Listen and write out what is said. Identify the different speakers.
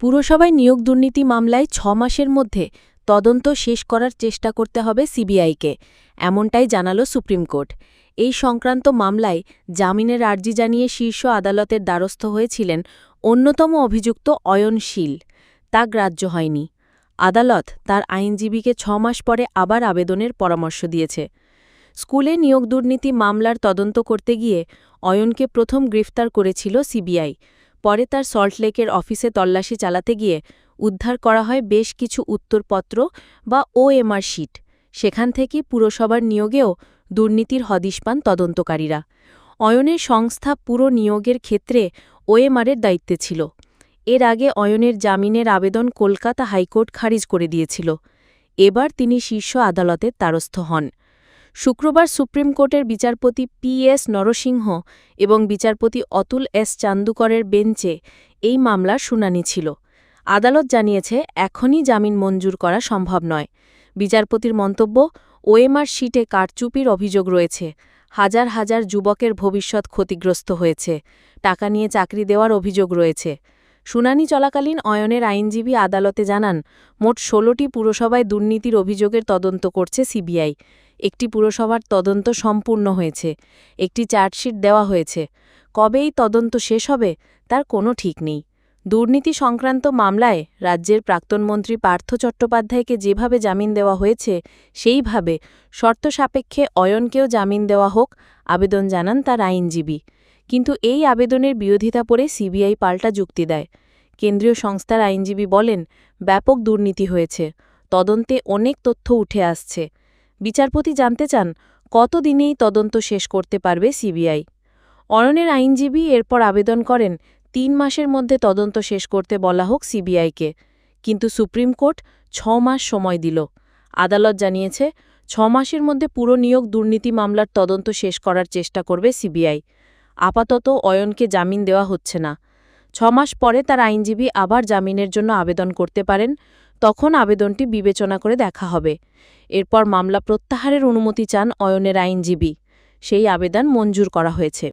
Speaker 1: পুরসভায় নিয়োগ দুর্নীতি মামলায় ছ মাসের মধ্যে তদন্ত শেষ করার চেষ্টা করতে হবে সিবিআইকে, এমনটাই জানালো সুপ্রিম কোর্ট। এই সংক্রান্ত মামলায় জামিনের আর্জি জানিয়ে শীর্ষ আদালতের দ্বারস্থ হয়েছিলেন অন্যতম অভিযুক্ত অয়নশীল তা গ্রাহ্য হয়নি। আদালত তার আইনজীবীকে ছ মাস পরে আবার আবেদনের পরামর্শ দিয়েছে। স্কুলে নিয়োগ দুর্নীতি মামলার তদন্ত করতে গিয়ে অয়নকে প্রথম গ্রেফতার করেছিল সিবিআই। পরে তার সল্টলেকের অফিসে তল্লাশি চালাতে গিয়ে উদ্ধার করা হয় বেশ কিছু উত্তরপত্র বা ওএমআর শিট। সেখান থেকে পুরসভার নিয়োগেও দুর্নীতির হদিশ পান তদন্তকারীরা। অয়নের সংস্থা পুরো নিয়োগের ক্ষেত্রে ওএমআরের দায়িত্বে ছিল। এর আগে অয়নের জামিনের আবেদন কলকাতা হাইকোর্ট খারিজ করে দিয়েছিল। এবার তিনি শীর্ষ আদালতের দ্বারস্থ হন। শুক্রবার সুপ্রিম কোর্টের বিচারপতি পি এস নরসিংহ এবং বিচারপতি অতুল এস চান্দুকরের বেঞ্চে এই মামলার শুনানি ছিল। আদালত জানিয়েছে, এখনই জামিন মঞ্জুর করা সম্ভব নয়। বিচারপতির মন্তব্য, ওএমআর শিটে কারচুপির অভিযোগ রয়েছে। হাজার হাজার যুবকের ভবিষ্যৎ ক্ষতিগ্রস্ত হয়েছে। টাকা নিয়ে চাকরি দেওয়ার অভিযোগ রয়েছে। শুনানি চলাকালীন অয়নের আইনজীবী আদালতে জানান, মোট ষোলোটি পুরসভায় দুর্নীতির অভিযোগের তদন্ত করছে সিবিআই। একটি পুরসভার তদন্ত সম্পূর্ণ হয়েছে, একটি চার্জশিট দেওয়া হয়েছে। কবে এই তদন্ত শেষ হবে, তার কোনো ঠিক নেই। দুর্নীতি সংক্রান্ত মামলায় রাজ্যের প্রাক্তন মন্ত্রী পার্থ চট্টোপাধ্যায়কে যেভাবে জামিন দেওয়া হয়েছে, সেইভাবে শর্ত সাপেক্ষে অয়নকেও জামিন দেওয়া হোক, আবেদন জানান তার আইনজীবী। কিন্তু এই আবেদনের বিরোধিতা করে সিবিআই পাল্টা যুক্তি দেয়। কেন্দ্রীয় সংস্থার আইনজীবী বলেন, ব্যাপক দুর্নীতি হয়েছে, তদন্তে অনেক তথ্য উঠে আসছে। বিচারপতি জানতে চান, কতদিনেই তদন্ত শেষ করতে পারবে সিবিআই। অরণের আইনজীবী এরপর আবেদন করেন, তিন মাসের মধ্যে তদন্ত শেষ করতে বলা হোক সিবিআইকে। কিন্তু সুপ্রিম কোর্ট ছ মাস সময় দিল। আদালত জানিয়েছে, ছ মাসের মধ্যে পুরো নিয়োগ দুর্নীতি মামলার তদন্ত শেষ করার চেষ্টা করবে সিবিআই। আপাতত অয়নকে জামিন দেওয়া হচ্ছে না। ছ মাস পরে তার আইনজীবী আবার জামিনের জন্য আবেদন করতে পারেন তখন আবেদনটি বিবেচনা করে দেখা হবে। এরপর মামলা প্রত্যাহারের অনুমতি চান অয়নের আইনজীবী। সেই আবেদন মঞ্জুর করা হয়েছে।